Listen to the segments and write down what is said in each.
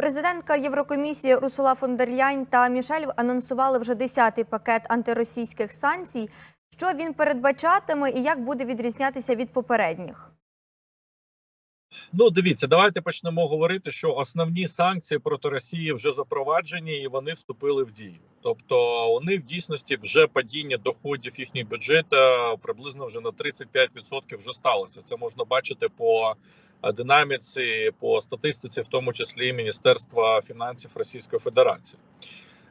Президентка Єврокомісії Русула фон дер Ляйн та Мішель анонсували вже 10-й пакет антиросійських санкцій. Що він передбачатиме і як буде відрізнятися від попередніх? Ну, дивіться, давайте почнемо говорити, що основні санкції проти Росії вже запроваджені і вони вступили в дію. Тобто, вони в дійсності вже падіння доходів їхніх бюджету приблизно вже на 35% вже сталося. Це можна бачити по динаміці, по статистиці, в тому числі Міністерства фінансів Російської Федерації.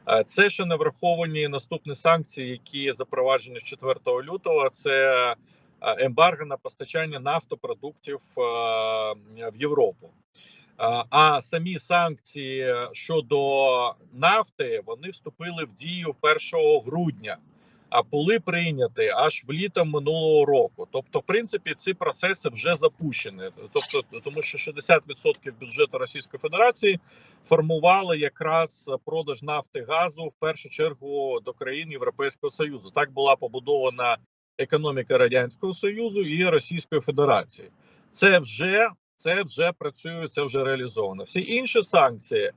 Е, Це ще не враховані наступні санкції, які запроваджені з 4 лютого. Це е, ембарго на постачання нафтопродуктів е, в Європу. А самі санкції щодо нафти вони вступили в дію 1 грудня, були прийняті аж влітом минулого року. Тобто, в принципі, ці процеси вже запущені. Тобто, тому що 60% бюджету Російської Федерації формували якраз продаж нафти газу в першу чергу до країн Європейського Союзу. Так була побудована економіка радянського союзу і Російської Федерації. Це вже це вже працює, це вже реалізовано. Всі інші санкції е,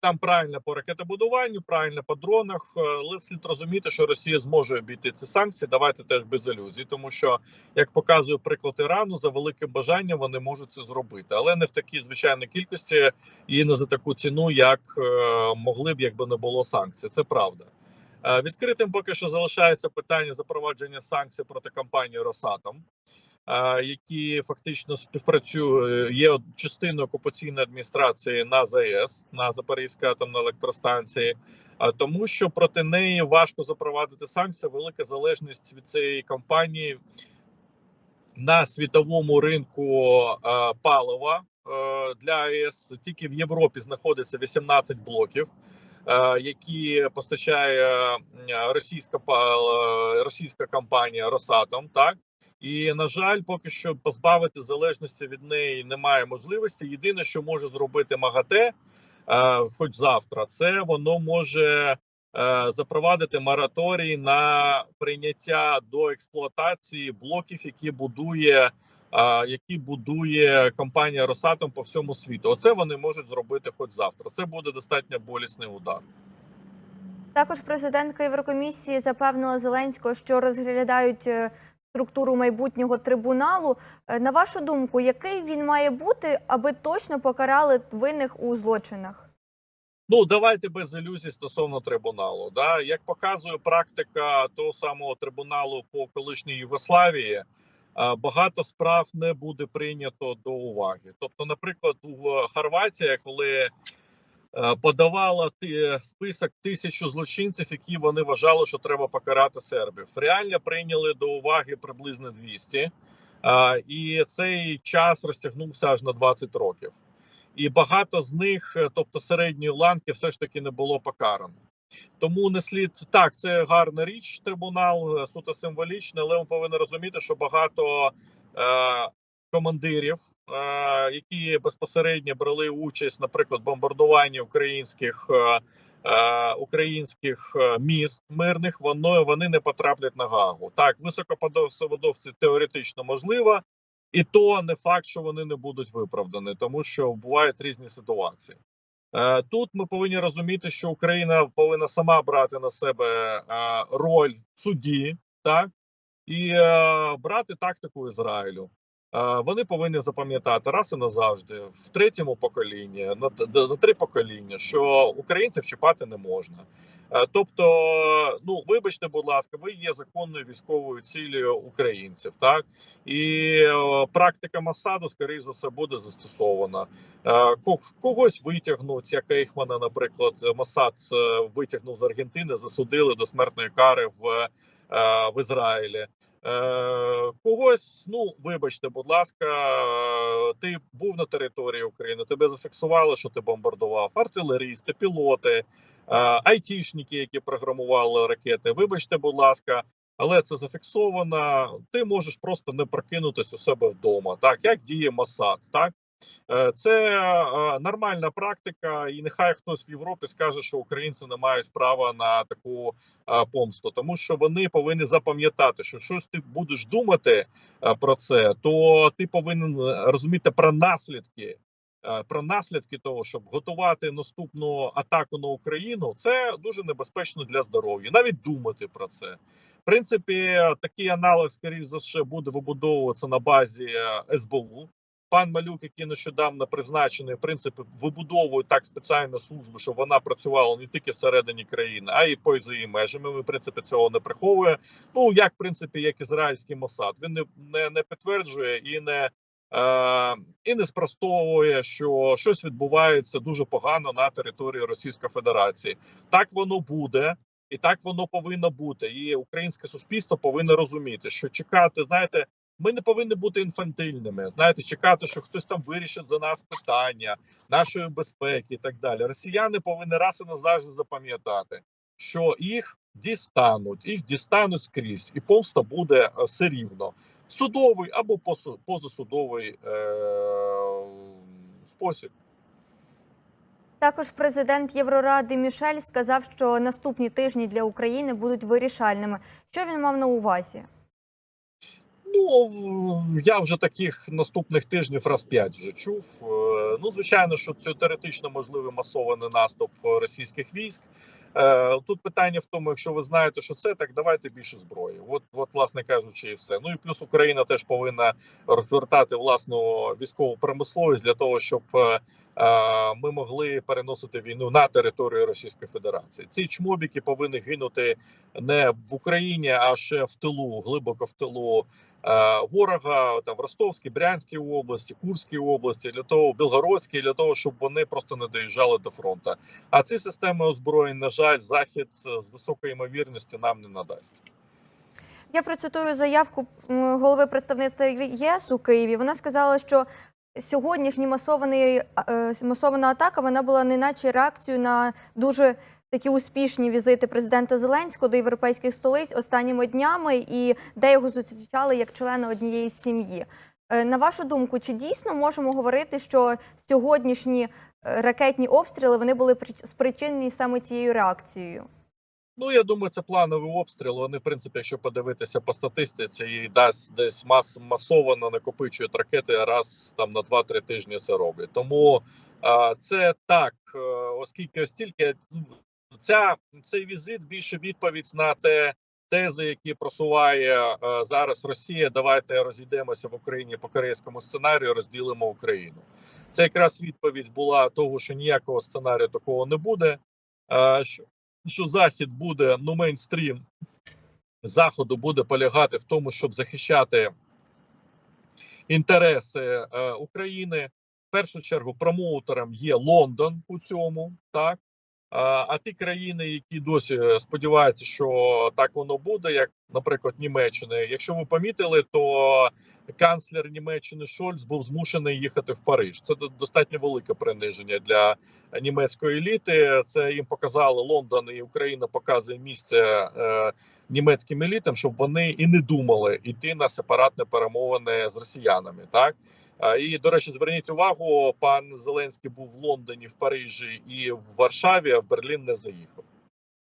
там правильно по ракетобудуванню, правильно по дронах. е, Але слід розуміти, що Росія зможе обійти ці санкції. Давайте теж без ілюзій, тому що як показує приклад Ірану, за великим бажанням вони можуть це зробити, але не в такій звичайній кількості і не за таку ціну, як е, могли б, якби не було санкцій. Це правда. Е, Відкритим поки що залишається питання запровадження санкцій проти компанії Росатом, які фактично співпрацюють є частиною окупаційної адміністрації на ЗАЕС на Запорізькій атомній електростанції. Тому, що проти неї важко запровадити санкції, велика залежність від цієї компанії на світовому ринку палива для АЕС. Тільки в Європі знаходиться 18 блоків які постачає російська російська компанія Росатом. Так і на жаль, поки що позбавити залежності від неї немає можливості. Єдине, що може зробити МАГАТЕ, е, хоч завтра, це воно може. е, Запровадити мораторій на прийняття до експлуатації блоків, які будує а, які будує компанія Росатом по всьому світу. Оце вони можуть зробити хоч завтра. Це буде достатньо болісний удар. Також президентка Єврокомісії запевнила Зеленського, що розглядають е, структуру майбутнього трибуналу. Е, На вашу думку, який він має бути, аби точно покарали винних у злочинах? Ну давайте без ілюзій стосовно трибуналу. Да, як показує практика того самого трибуналу по колишній Югославії. Багато справ не буде прийнято до уваги. Тобто, наприклад, у Хорватія, коли е, подавала ти- список тисячу злочинців, які вони вважали, що треба покарати сербів, реально прийняли до уваги приблизно 200, і цей час розтягнувся аж на 20 років. І багато з них, е, тобто середньої ланки, все ж таки не було покарано. Тому не слід так, це гарна річ, трибунал е, суто символічний, але ми повинні розуміти, що багато е, командирів, е, які безпосередньо брали участь, наприклад, в бомбардуванні українських е, е, українських е, міст мирних, воно вони не потраплять на гагу. Так, високопосадовці теоретично можливо, і то не факт, що вони не будуть виправдані, тому що бувають різні ситуації. Е, Тут ми повинні розуміти, що Україна повинна сама брати на себе е, роль судді, так і е, брати тактику Ізраїлю. Вони повинні запам'ятати раз і назавжди в третьому поколінні, на, три покоління, що українців чіпати не можна. Е, Тобто, ну вибачте, будь ласка, ви є законною військовою цілею українців, так і практика Масаду, скоріше за все, буде застосована. Е, Когось витягнуть, як Ейхмана, наприклад, Масад е, витягнув з Аргентини, засудили до смертної кари в, в Ізраїлі. Е, Когось, ну вибачте, будь ласка, е, ти був на території України, тебе зафіксували, що ти бомбардував, артилерісти, пілоти, е, айтішники, які програмували ракети. Вибачте, будь ласка. Але це зафіксовано. Ти можеш просто не прокинутись у себе вдома, так як діє Масад, так Е, Це е, нормальна практика, і нехай хтось в Європі скаже, що українці не мають права на таку е, помсту, тому що вони повинні запам'ятати, що щось ти будеш думати е, про це, то ти повинен розуміти про наслідки е, про наслідки того, щоб готувати наступну атаку на Україну, це дуже небезпечно для здоров'я. Навіть думати про це. В принципі, такий аналог, скоріш за все, буде вибудовуватися на базі е, СБУ. Пан Малюк, який нещодавно призначений, в принципі, вибудовує так спеціальну службу, щоб вона працювала не тільки всередині країни, а й поза її межами. Він, в принципі, цього не приховує. Ну як в принципі, як ізраїльський Мосад. Він не, не, не підтверджує і не. Е, і не спростовує, що щось відбувається дуже погано на території Російської Федерації. Так воно буде, і так воно повинно бути. І українське суспільство повинно розуміти, що чекати, знаєте, ми не повинні бути інфантильними. Знаєте, чекати, що хтось там вирішить за нас питання нашої безпеки і так далі. Росіяни повинні раз і назавжди запам'ятати, що їх дістануть, їх дістануть скрізь, і помста буде е, все рівно. Судовий або позасудовий е- спосіб. Також президент Євроради Мішель сказав, що наступні тижні для України будуть вирішальними. Що він мав на увазі? Ну я вже таких наступних тижнів раз п'ять вже чув. Е, Ну, звичайно, що це теоретично можливий масований наступ російських військ. Е, Тут питання в тому, якщо ви знаєте, що це так, давайте більше зброї. От, от, власне кажучи, і все. Ну і плюс Україна теж повинна розвертати власну військову промисловість для того, щоб е, ми могли переносити війну на територію Російської Федерації. Ці чмобіки повинні гинути не в Україні, а ще в тилу, глибоко в тилу е, ворога там в Ростовській, Брянській області, Курській області, для того Білгородській, для того, щоб вони просто не доїжджали до фронту. А ці системи озброєнь, на жаль, захід з високою ймовірністю нам не надасть. Я процитую заявку голови представництва ЄС у Києві. Вона сказала, що сьогоднішня масований, е, масована атака вона була неначе реакцією на дуже такі успішні візити президента Зеленського до європейських столиць останніми днями, і де його зустрічали як члена однієї сім'ї. Е, На вашу думку, чи дійсно можемо говорити, що сьогоднішні е, ракетні обстріли вони були прич- спричинені саме цією реакцією? Ну я думаю, це плановий обстріл. Вони, в принципі, якщо подивитися по статистиці, і дасть десь мас масово накопичують ракети раз там на 2-3 тижні це роблять. Тому а, це так, е, оскільки ось тільки ну, ця цей візит більше відповідь на те. Тези, які просуває е, зараз Росія, давайте розійдемося в Україні по корейському сценарію, розділимо Україну. Це якраз відповідь була того, що ніякого сценарію такого не буде. Е, що що захід буде ну мейнстрім заходу буде полягати в тому, щоб захищати інтереси е, України. В першу чергу промоутером є Лондон у цьому, так а, ті країни, які досі сподіваються, що так воно буде, як, наприклад, Німеччина. Якщо ви помітили, то канцлер Німеччини Шольц був змушений їхати в Париж. Це до- достатньо велике приниження для німецької еліти. Це їм показали Лондон і Україна показує місце е, німецьким елітам, щоб вони і не думали йти на сепаратні перемовини з росіянами. Так і до речі, зверніть увагу, пан Зеленський був в Лондоні, в Парижі і в Варшаві, а в Берлін не заїхав.